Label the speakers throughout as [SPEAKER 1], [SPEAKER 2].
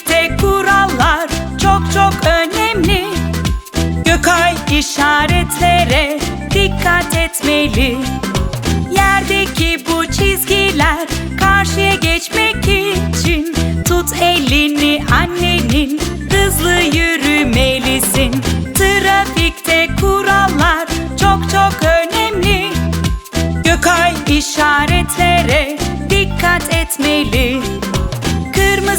[SPEAKER 1] Trafikte kurallar çok çok önemli. Gökay işaretlere dikkat etmeli. Yerdeki bu çizgiler karşıya geçmek için Tut elini annenin hızlı yürümelisin Trafikte kurallar çok çok önemli Gökay işaretlere dikkat etmeli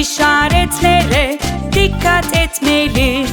[SPEAKER 1] işaretlere dikkat etmeli